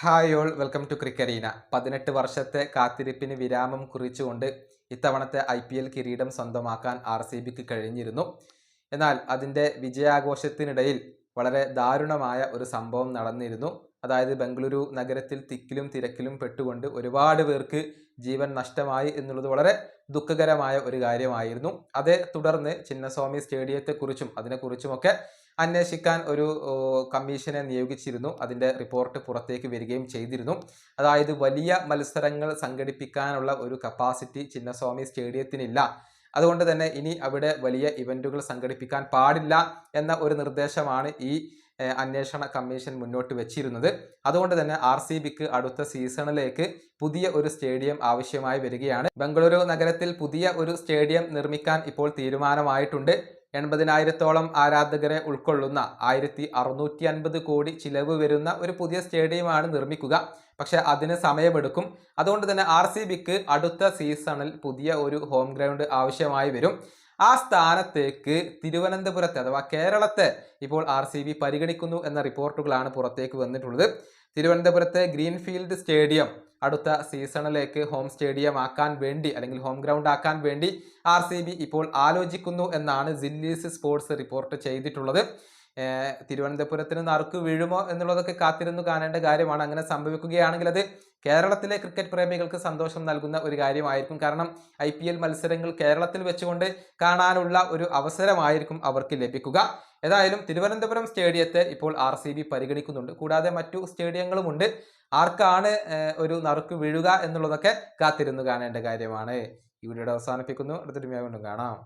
Hi all welcome to ക്രിക്കരീന പതിനെട്ട് വർഷത്തെ കാത്തിരിപ്പിന് വിരാമം കുറിച്ചുകൊണ്ട് ഇത്തവണത്തെ ഐ പി എൽ കിരീടം സ്വന്തമാക്കാൻ ആർ സി ബിക്ക് കഴിഞ്ഞിരുന്നു. എന്നാൽ അതിന്റെ വിജയാഘോഷത്തിനിടയിൽ വളരെ ദാരുണമായ ഒരു സംഭവം നടന്നിരുന്നു. അതായത് ബംഗളൂരു നഗരത്തിൽ തിക്കിലും തിരക്കിലും പെട്ടുകൊണ്ട് ഒരുപാട് പേർക്ക് ജീവൻ നഷ്ടമായി എന്നുള്ളത് വളരെ ദുഃഖകരമായ ഒരു കാര്യമായിരുന്നു. അതേ തുടർന്ന് ചിന്നസ്വാമി സ്റ്റേഡിയത്തെക്കുറിച്ചും അതിനെക്കുറിച്ചുമൊക്കെ അന്വേഷിക്കാൻ ഒരു കമ്മീഷനെ നിയോഗിച്ചിരുന്നു. അതിന്റെ റിപ്പോർട്ട് പുറത്തേക്ക് വരികയും ചെയ്തിരുന്നു. അതായത് വലിയ മത്സരങ്ങൾ സംഘടിപ്പിക്കാനുള്ള ഒരു കപ്പാസിറ്റി ചിന്നസ്വാമി സ്റ്റേഡിയത്തിനില്ല. അതുകൊണ്ട് തന്നെ ഇനി അവിടെ വലിയ ഇവന്റുകൾ സംഘടിപ്പിക്കാൻ പാടില്ല എന്ന ഒരു നിർദ്ദേശമാണ് ഈ അന്വേഷണ കമ്മീഷൻ മുന്നോട്ട് വെച്ചിരുന്നത്. അതുകൊണ്ട് തന്നെ ആർ സി ബിക്ക് അടുത്ത സീസണിലേക്ക് പുതിയ ഒരു സ്റ്റേഡിയം ആവശ്യമായി വരികയാണ്. ബംഗളൂരു നഗരത്തിൽ പുതിയ ഒരു സ്റ്റേഡിയം നിർമ്മിക്കാൻ ഇപ്പോൾ തീരുമാനമായിട്ടുണ്ട്. എൺപതിനായിരത്തോളം ആരാധകരെ ഉൾക്കൊള്ളുന്ന ആയിരത്തി അറുന്നൂറ്റി അൻപത് കോടി ചിലവ് വരുന്ന ഒരു പുതിയ സ്റ്റേഡിയമാണ് നിർമ്മിക്കുക. പക്ഷേ അതിന് സമയമെടുക്കും. അതുകൊണ്ട് തന്നെ ആർ സി ബിക്ക് അടുത്ത സീസണിൽ പുതിയ ഒരു ഹോം ഗ്രൗണ്ട് ആവശ്യമായി വരും. ആ സ്ഥാനത്തേക്ക് തിരുവനന്തപുരത്തെ അഥവാ കേരളത്തെ ഇപ്പോൾ ആർ പരിഗണിക്കുന്നു എന്ന റിപ്പോർട്ടുകളാണ് പുറത്തേക്ക് വന്നിട്ടുള്ളത്. തിരുവനന്തപുരത്തെ ഗ്രീൻഫീൽഡ് സ്റ്റേഡിയം അടുത്ത സീസണിലേക്ക് ഹോം സ്റ്റേഡിയം ആക്കാൻ വേണ്ടി അല്ലെങ്കിൽ ഹോം ഗ്രൗണ്ട് ആക്കാൻ വേണ്ടി ആർ ഇപ്പോൾ ആലോചിക്കുന്നു എന്നാണ് ജില്ലീസ് സ്പോർട്സ് റിപ്പോർട്ട് ചെയ്തിട്ടുള്ളത്. തിരുവനന്തപുരത്തിന് നറുക്ക് വീഴുമോ എന്നുള്ളതൊക്കെ കാത്തിരുന്നു കാണേണ്ട കാര്യമാണ്. അങ്ങനെ സംഭവിക്കുകയാണെങ്കിൽ അത് കേരളത്തിലെ ക്രിക്കറ്റ് പ്രേമികൾക്ക് സന്തോഷം നൽകുന്ന ഒരു കാര്യമായിരിക്കും. കാരണം ഐ മത്സരങ്ങൾ കേരളത്തിൽ വെച്ചുകൊണ്ട് കാണാനുള്ള ഒരു അവസരമായിരിക്കും അവർക്ക് ലഭിക്കുക. ഏതായാലും തിരുവനന്തപുരം സ്റ്റേഡിയത്തെ ഇപ്പോൾ ആർ സി ബി പരിഗണിക്കുന്നുണ്ട്. കൂടാതെ മറ്റു സ്റ്റേഡിയങ്ങളുമുണ്ട്. ആർക്കാണ് ഒരു നറുക്ക് വീഴുക എന്നുള്ളതൊക്കെ കാത്തിരുന്നു കാണേണ്ട കാര്യമാണ്. ഈ വീഡിയോയുടെ അവസാനിപ്പിക്കുന്നു. അടുത്തൊരു വീണ്ടും കാണാം.